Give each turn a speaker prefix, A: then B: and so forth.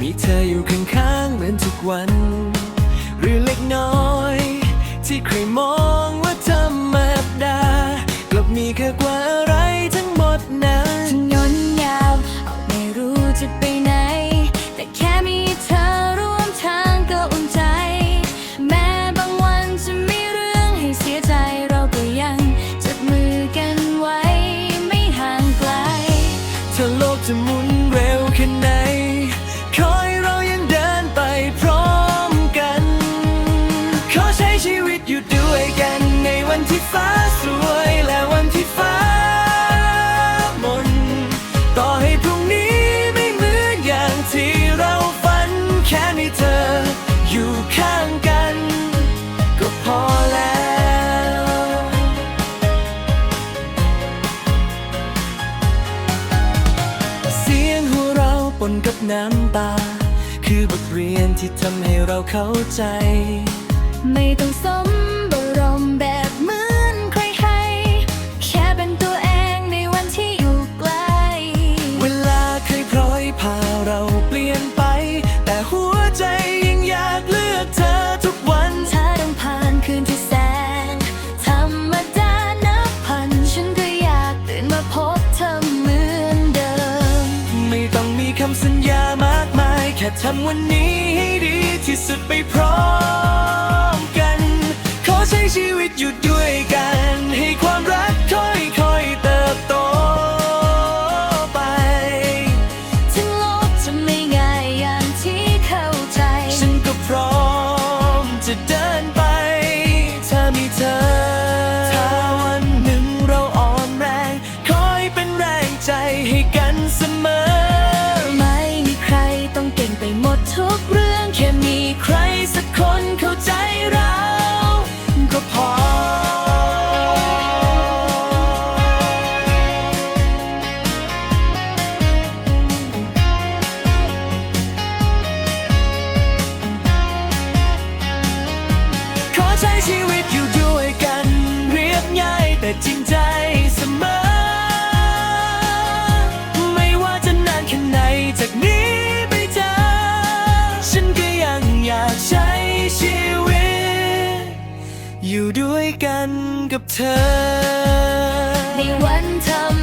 A: มีเธออยู่ข้างๆเหมือนทุกวัน หรือเล็กน้อย ที่ใครมองว่าธรรมดากลับมีค่ากว่าอะไรทั้งหมดนั้น
B: ถนนยาวออกไม่รู้จะไปไหน แต่แค่มีเธอร่วมทางก็อุ่นใจ แม้บางวันจะมีเรื่องให้เสียใจเราก็ยังจับมือกันไว้ไม่ห่างไกล
A: ถ้าโลกจะหมุนเร็วแค่ไหน ที่เราฝันแค่มีเธอ อยู่ข้างกัน ก็พอแล้ว เสียงหัวเราะปนกับน้ำตา คือบทเรียนที่ทำให้เราเข้าใจ
B: ไม่ต้องสม คำ
A: สัญญามากมาย แค่ทำวันนี้ให้ดีที่สุดไปพร้อมกัน ขอใช้ชีวิตอยู่ด้วยกัน ให้ความรักค่อยๆเติบโตไป
B: ถึงโลกจะไม่ง่ายอย่างที่เข้าใจ
A: ฉันก็พร้อมจะเดิน นกับเธอ
B: ใน
A: วัน
B: ทำ